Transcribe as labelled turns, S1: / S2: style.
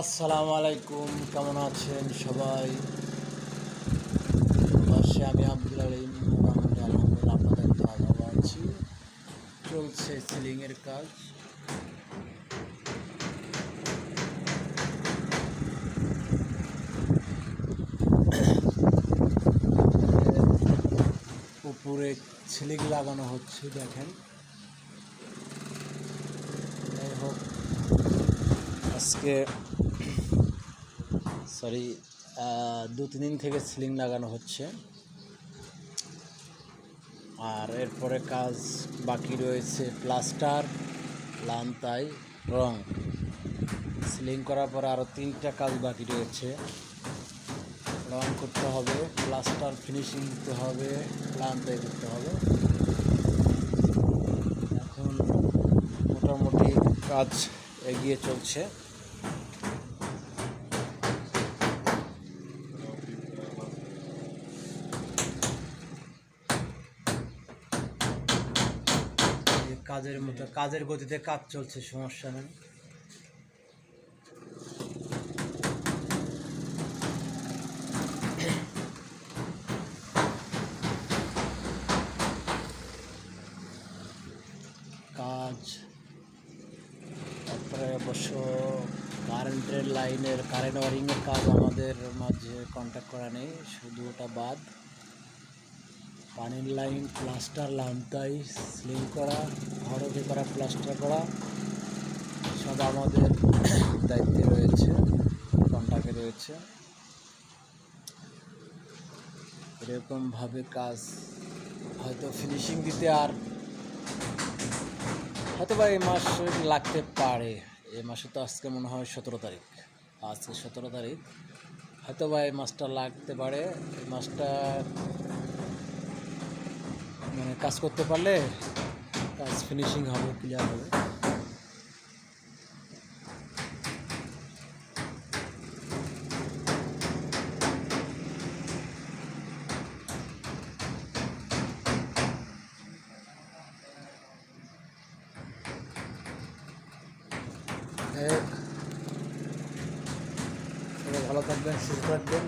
S1: আসসালামু আলাইকুম কেমন আছেন সবাই? বাসে আমি আব্দুল আলিম আপনাদের ভালো আছি। চলছে সিলিংয়ের কাজ। উপরে সিলিং লাগানো হচ্ছে, দেখেন। যাই হোক, আজকে সরি দু, তিন দিন থেকে সিলিং লাগানো হচ্ছে। আর এরপরে কাজ বাকি রয়েছে প্লাস্টার লান্তাই রং। সিলিং করার পরে আরও তিনটা কাজ বাকি রয়েছে। রং করতে হবে প্লাস্টার ফিনিশিং দিতে হবে লান্তাই করতে হবে। এখন মোটামুটি কাজ এগিয়ে চলছে এই কাজের মতো কাজের গতিতে কাজ চলছে সমস্যা নেই। কাজ তারপরে অবশ্য কারেন্টের লাইনের কারেন্ট ওয়ারিংয়ের কাজ আমাদের মাঝে কন্ট্যাক্ট করা নেই শুধু ওটা বাদ। পানির লাইন, প্লাস্টার, লামতাই, স্লিং করা, ঘরকে করা, প্লাস্টার করা, সব আমাদের দায়িত্বে রয়েছে কন্ট্যাক্টে রয়েছে। এরকমভাবে কাজ হয়তো ফিনিশিং দিতে আর হয়তো বা এই মাস লাগতে পারে। এই মাসে তো আজকে মনে হয় সতেরো তারিখ। আজকে সতেরো তারিখ। হয়তো বা এই মাসটা লাগতে পারে। এই মাসটা কাজ করতে পারলে কাজ ফিনিশিং হবে ক্লিয়ার হবে। ভালো থাকবেন সুস্থ থাকবেন।